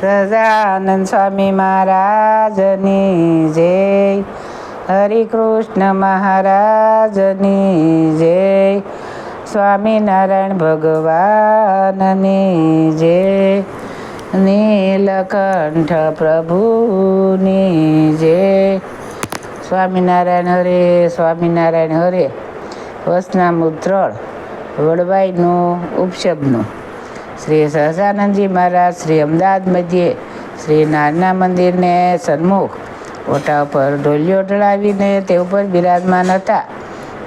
સજાનંદ સ્વામી મહારાજની જય. હરિકૃષ્ણ મહારાજની જય. સ્વામિનારાયણ ભગવાનની જય. નીલકંઠ પ્રભુની જય. સ્વામિનારાયણ હરે સ્વામિનારાયણ હરે. વસનામું ત્રણ વડવાઈનું ઉપશબ્દનું. શ્રી સહજાનંદજી મહારાજ, શ્રી અમદાવાદ મધ્યે, શ્રી નારના મંદિરને સન્મુખ. ઓટા ઉપર ઢોલિયો ઢળાવીને તે ઉપર બિરાજમાન હતા.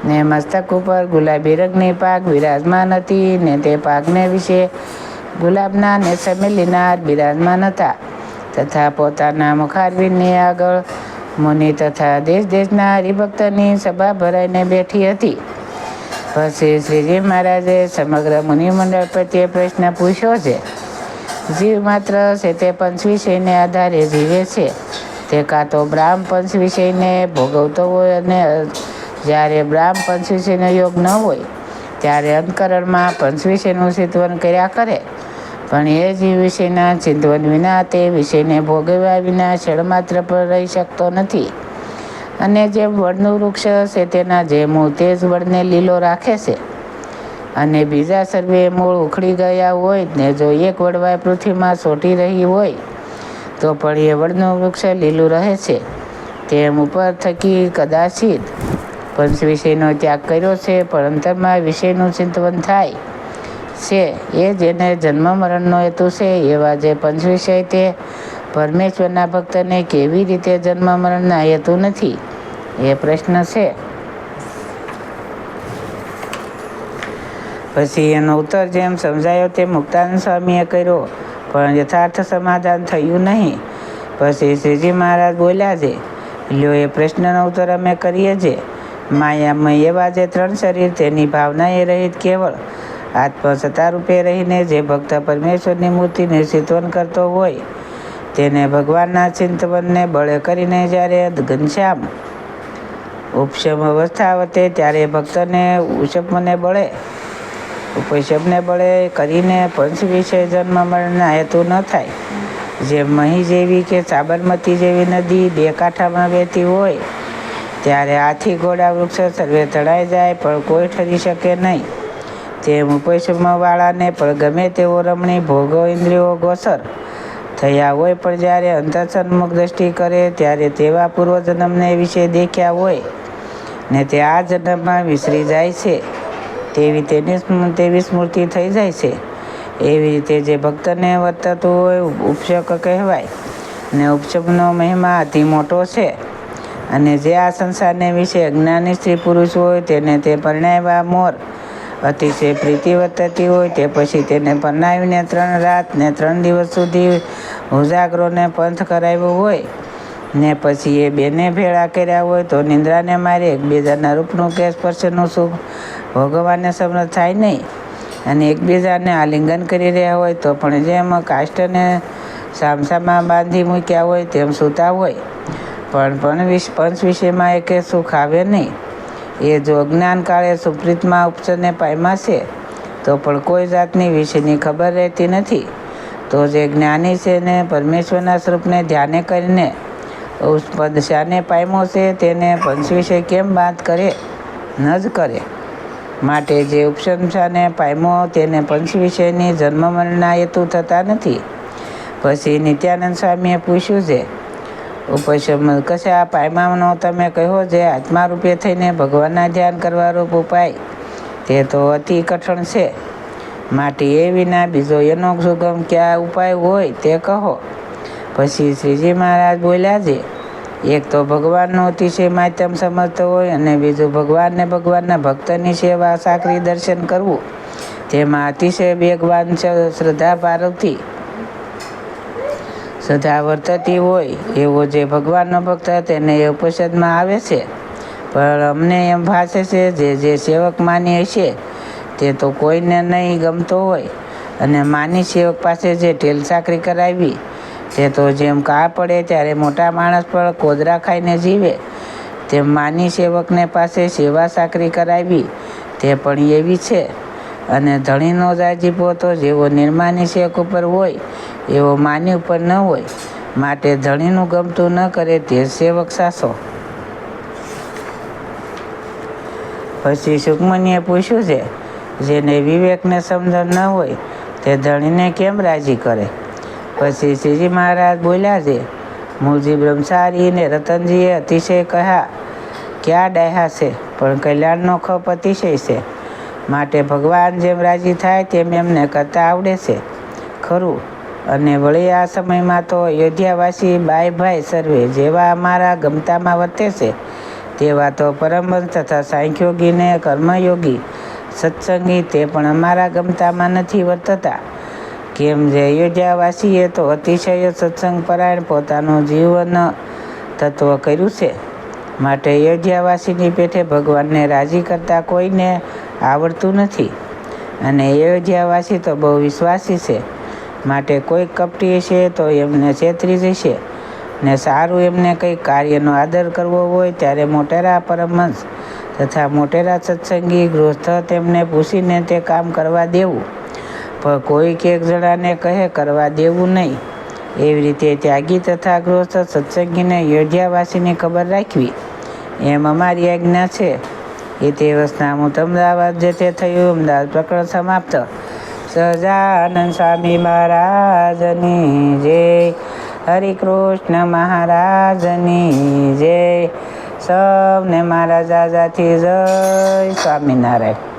ને મસ્તક ઉપર ગુલાબી રંગની પાક બિરાજમાન હતી ને તે પાકને વિશે ગુલાબના ને સમેલીનાર બિરાજમાન હતા. તથા પોતાના મુખારબીનની આગળ મુનિ તથા દેશ દેશના હરિભક્તની સભા ભરાઈને બેઠી હતી. પછી શ્રીજી મહારાજે સમગ્ર મુનિમંડળ પ્રત્યે પ્રશ્ન પૂછ્યો છે. જીવ માત્ર છે તે પંચ વિષયને આધારે જીવે છે. તે કાં તો બ્રાહ્મ પંચ વિષયને ભોગવતો હોય અને જ્યારે બ્રાહ્મ પંચ વિષયનો યોગ ન હોય, ત્યારે અંતકરણમાં પંચ વિષયનું ચિંતવન કર્યા કરે. પણ એ જીવ વિષયના ચિંતવન વિના તે વિષયને ભોગવ્યા વિના ક્ષણમાત્ર પર રહી શકતો નથી. અને જે વડનું વૃક્ષ છે તેના જે મૂળ તે જ વડને લીલો રાખે છે. અને બીજા સર્વે મૂળ ઉખડી ગયા હોય ને જો એક વડવાય પૃથ્વીમાં સોટી રહી હોય, તો પણ એ વડનું વૃક્ષ લીલું રહે છે. તેમ ઉપર થકી કદાચિત પંચ વિષયનો ત્યાગ કર્યો છે, પણ અંતરમાં વિષયનું ચિંતવન થાય છે. એ જેને જન્મ મરણનો હેતુ છે, એવા જે પંચ વિષય તે પરમેશ્વરના ભક્તને કેવી રીતે જન્મ મરણના હેતુ નથી? એ પ્રશ્ન છે. પછી એનો ઉત્તર જેમ સમજાયો તે મુક્તાન સ્વામીએ કર્યો, પણ યથાર્થ સમાધાન થયું નહીં. પછી શ્રીજી મહારાજ બોલ્યા છે, લ્યો, એ પ્રશ્નનો ઉત્તર અમે કરીએ છીએ માયામય એવા જે ત્રણ શરીર તેની ભાવના એ રહિત કેવળ આત્મસત્તા રૂપે રહીને જે ભક્ત પરમેશ્વરની મૂર્તિને સિત્વન કરતો હોય તેને ભગવાનના ચિંતવનને બળે કરીને જ્યારે ઘનશ્યામ ઉપશમ અવસ્થા વતે ત્યારે ભક્તને ઉષપને બળે, ઉપશમને બળે કરીને પંચ વિષય જન્મ મરણના હેતુ ન થાય. જેમ મહી જેવી કે સાબરમતી જેવી નદી બે કાંઠામાં વહેતી હોય, ત્યારે આથી ઘોડા વૃક્ષ સર્વે તળાઈ જાય, પણ કોઈ ઠરી શકે નહીં. તેમ ઉપશમવાળાને પણ ગમે તેવો રમણી ભોગો ઇન્દ્રિયો ગોસર થયા હોય પણ જ્યારે અંતસન્મુખ દ્રષ્ટિ કરે ત્યારે તેવા પૂર્વજન્મને વિશે દેખ્યા હોય ને તે આ જન્મમાં વિસરી જાય છે. તેવી તેની તેવી સ્મૃતિ થઈ જાય છે. એવી રીતે જે ભક્તને વર્તતું હોય ઉપશક કહેવાય ને ઉપશકનો મહિમા અતિ મોટો છે. અને જે આ સંસારને વિશે અજ્ઞાની સ્ત્રી પુરુષ હોય તેને તે પરણાવ્યા મોર અતિશય પ્રીતિ વર્તતી હોય તે પછી તેને પરણાવીને ત્રણ રાત ને ત્રણ દિવસ સુધી ઉજાગરોને પંથ કરાવ્યો હોય ને પછી એ બેને ભેળા કર્યા હોય તો નિંદ્રાને મારી એકબીજાના રૂપનું કે સ્પર્શનું સુખ ભોગવવાને સમર્થ થાય નહીં. અને એકબીજાને આલિંગન કરી રહ્યા હોય તો પણ જેમ કાષ્ટને સામસામાં બાંધી મૂક્યા હોય તેમ સૂતા હોય. પણ પણ પંચ વિષયમાં એકે સુખ આવે નહીં. એ જો અજ્ઞાન કાળે સુપ્રીતમાં ઉપસરને પામ્યા છે, તો પણ કોઈ જાતની વિષયની ખબર રહેતી નથી. તો જે જ્ઞાની છે ને પરમેશ્વરના સ્વરૂપને ધ્યાને કરીને પદ શાને પામ્યો છે, તેને પંચ વિષય કેમ વાત કરે? ન જ કરે. માટે જે ઉપશંસાને પામ્યો તેને પંચ વિષયની જન્મ મરણના હેતુ થતા નથી. પછી નિત્યાનંદ સ્વામીએ પૂછ્યું છે ઉપશમ આ પાયમાનો તમે કહ્યો જે આત્મા રૂપે થઈને ભગવાનના ધ્યાન કરવા રૂપ ઉપાય. તે તો અતિ કઠણ છે. માટે એ વિના બીજો એનો સુગમ ક્યાં ઉપાય હોય તે કહો. પછી શ્રીજી મહારાજ બોલ્યા છે, એક તો ભગવાનનો અતિશય માધ્યમ સમજતો હોય અને બીજું ભગવાનને ભગવાનના ભક્તની સેવા સાકરી દર્શન કરવું. તેમાં અતિશય વેગવાન શ્રદ્ધા પારવતી સદા વર્તતી હોય, એવો જે ભગવાનનો ભક્ત તેને એ ઉપનિષદમાં આવે છે. પણ અમને એમ ભાષે છે જે જે સેવક માની હશે તે તો કોઈને નહીં ગમતો હોય. અને માની સેવક પાસે જે ઢેલ સાકરી કરાવી, તે તો જેમ કાળ પડે ત્યારે મોટા માણસ પણ કોદરા ખાઈને જીવે. તેમ માની સેવકને પાસે સેવા સાકરી કરાવી, તે પણ એવી છે. અને ધણીનો રાજીપો તો જેવો નિર્માની શેખ ઉપર હોય, એવો માની ઉપર ન હોય. માટે ધણીનું ગમતું ન કરે તે સેવક સાસો. પછી સુકમનીએ પૂછ્યું છે, જેને વિવેકને સમજણ ન હોય, તે ધણીને કેમ રાજી કરે? પછી શ્રીજી મહારાજ બોલ્યા છે મૂળજી બ્રહ્મચારી ને રતનજીએ અતિશય કહ્યા, ક્યાં ડાહ્યા છે? પણ કલ્યાણનો ખપ અતિશય છે. માટે ભગવાન જેમ રાજી થાય તેમ એમને કરતા આવડે છે. ખરું. અને વળી આ સમયમાં તો અયોધ્યાવાસી બાયભાઈ સર્વે જેવા અમારા ગમતામાં વર્તે છે. તેવા તો પરમવંશ તથા સાંખ્યોગી ને કર્મયોગી, સત્સંગી તે પણ અમારા ગમતામાં નથી વર્તતા. કેમ જે અયોધ્યાવાસીએ તો અતિશય સત્સંગ પરાયણ પોતાનું જીવન તત્વ કર્યું છે. માટે અયોધ્યાવાસીની પેઠે ભગવાનને રાજી કરતા કોઈને આવડતું નથી. અને અયોધ્યાવાસી તો બહુ વિશ્વાસી છે. માટે કોઈ કપટી છે તો એમને છેતરી જશે. ને સારું એમને કંઈક કાર્યનો આદર કરવો હોય ત્યારે મોટેરા પરમહંસ તથા મોટેરા સત્સંગી ગૃહસ્થ તેમને પૂછીને તે કામ કરવા દેવું. પણ કોઈક એક જણાને કહે કરવા દેવું નહીં. એવી રીતે ત્યાગી તથા ગૃહસ્થ સત્સંગીને યોધ્યાવાસીની ખબર રાખવી. એમ અમારી આજ્ઞા છે. એ તે વસનામું અમદાવાદ જે તે થયું, અમદાવાદ પ્રકરણ સમાપ્ત. સહજાનંદ સ્વામી મહારાજની જય. હરિકૃષ્ણ મહારાજની જય. સૌને મારા જાજાથી જય. સ્વામિનારાયણ.